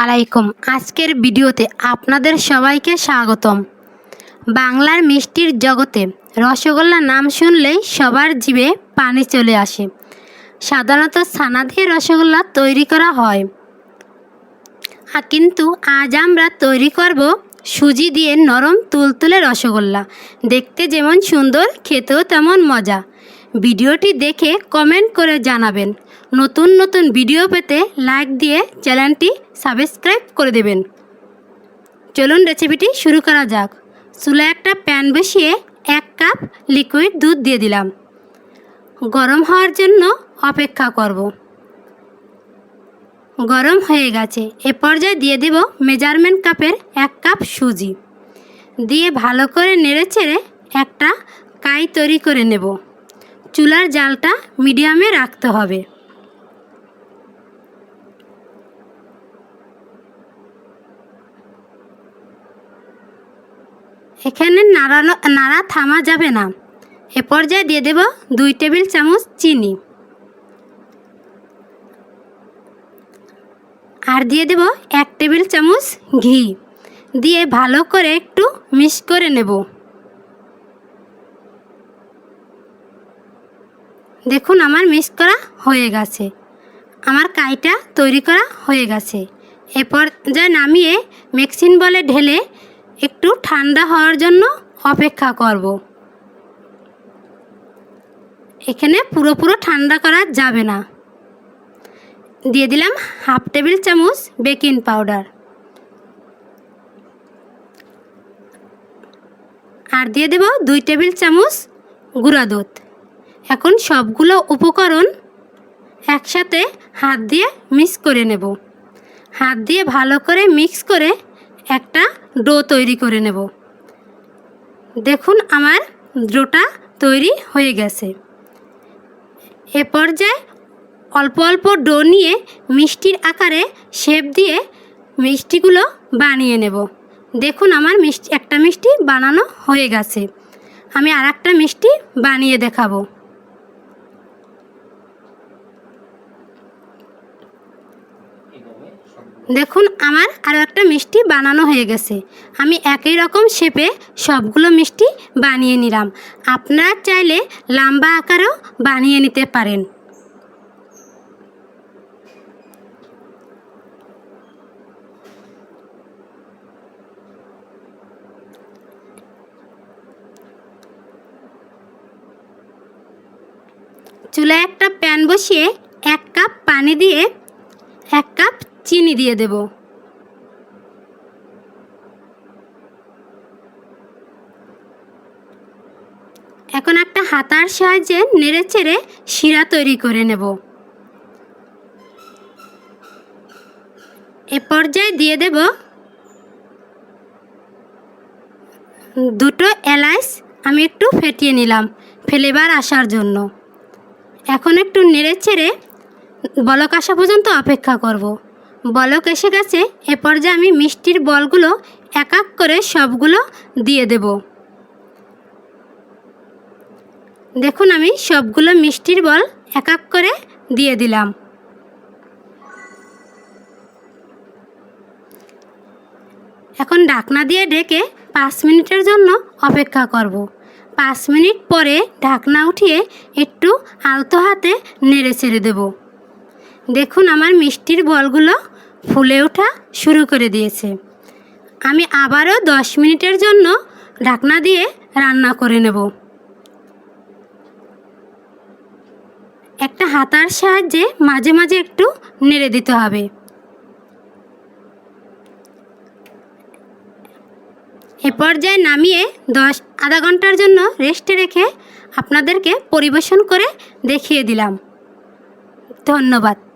আলাইকুম আজকের ভিডিওতে আপনাদের সবাইকে স্বাগতম। বাংলার মিষ্টির জগতে রসগোল্লা নাম শুনলেই সবার জিভে পানি চলে আসে। সাধারণত ছানা দিয়ে রসগোল্লা তৈরি করা হয়। কিন্তু আজ আমরা তৈরি করব সুজি দিয়ে নরম তুলতুলে রসগোল্লা। দেখতে যেমন সুন্দর, খেতেও তেমন মজা। ভিডিওটি দেখে কমেন্ট করে জানাবেন। নতুন নতুন ভিডিও পেতে লাইক দিয়ে চ্যানেলটি সাবস্ক্রাইব করে দেবেন। চলুন রেসিপিটি শুরু করা যাক। চুলা একটা প্যান বসিয়ে এক কাপ লিকুইড দুধ দিয়ে দিলাম। গরম হওয়ার জন্য অপেক্ষা করব। গরম হয়ে গেছে। এ পর্যায়ে দিয়ে দেব মেজারমেন্ট কাপের এক কাপ সুজি। দিয়ে ভালো করে নেড়ে চেড়ে একটা কাই তৈরি করে নেব। চুলার জালটা মিডিয়ামে রাখতে হবে। এখানে নাড়ানো নাড়া থামা যাবে না। এ পর্যায়ে দিয়ে দেব দুই টেবিল চামচ চিনি। আর দিয়ে দেব এক টেবিল চামচ ঘি। দিয়ে ভালো করে একটু মিক্স করে নেব। দেখুন আমার মিক্স করা হয়ে গেছে। আমার কাইটা তৈরি করা হয়ে গেছে। এরপর যা নামিয়ে মিক্সিং বলে ঢেলে একটু ঠান্ডা হওয়ার জন্য অপেক্ষা করব। এখানে পুরোপুরো ঠান্ডা করা যাবে না। দিয়ে দিলাম হাফ টেবিল চামচ বেকিং পাউডার। আর দিয়ে দেব দুই টেবিল চামচ গুঁড়া দুধ। এখন সবগুলো উপকরণ একসাথে হাত দিয়ে মিক্স করে নেব। হাত দিয়ে ভালো করে মিক্স করে একটা ডো তৈরি করে নেব। দেখুন আমার ডোটা তৈরি হয়ে গেছে। এ পর্যায়ে অল্প অল্প ডো নিয়ে মিষ্টির আকারে শেপ দিয়ে মিষ্টিগুলো বানিয়ে নেব। দেখুন আমার মিষ্টি, একটা মিষ্টি বানানো হয়ে গেছে। আমি আর একটা মিষ্টি বানিয়ে দেখাবো। দেখুন, আমার আরও একটা মিষ্টি বানানো হয়ে গেছে। আমি একই রকম শেপে সবগুলো মিষ্টি বানিয়ে নিলাম। আপনারা চাইলে লম্বা আকারেও বানিয়ে নিতে পারেন। চুলায় একটা প্যান বসিয়ে এক কাপ পানি দিয়ে এক কাপ চিনি দিয়ে দেব। এখন একটা হাতার সাহায্যে নেড়ে চেড়ে শিরা তৈরি করে নেব। এ পর্যায়ে দিয়ে দেব দুটো এলাচ আমি একটু ফেটিয়ে নিলাম ফ্লেভার আসার জন্য। এখন একটু নেড়ে চেড়ে বলক আসা পর্যন্ত অপেক্ষা করব। বলক এসে গেছে, এ পর্যায়ে আমি মিষ্টির বলগুলো এক এক করে সবগুলো দিয়ে দেব। দেখুন আমি সবগুলো মিষ্টির বল এক এক করে দিয়ে দিলাম। এখন ঢাকনা দিয়ে ঢেকে পাঁচ মিনিটের জন্য অপেক্ষা করব। পাঁচ মিনিট পরে ঢাকনা উঠিয়ে একটু আলতো হাতে নেড়ে ছেড়ে দেব। দেখুন আমার মিষ্টির বলগুলো ফুলে ওঠা শুরু করে দিয়েছে। আমি আবারও দশ মিনিটের জন্য ঢাকনা দিয়ে রান্না করে নেব। একটা হাতার সাহায্যে মাঝে মাঝে একটু নেড়ে দিতে হবে। এ পর্যায়ে নামিয়ে দশ আধা ঘণ্টার জন্য রেস্টে রেখে আপনাদেরকে পরিবেশন করে দেখিয়ে দিলাম। ধন্যবাদ।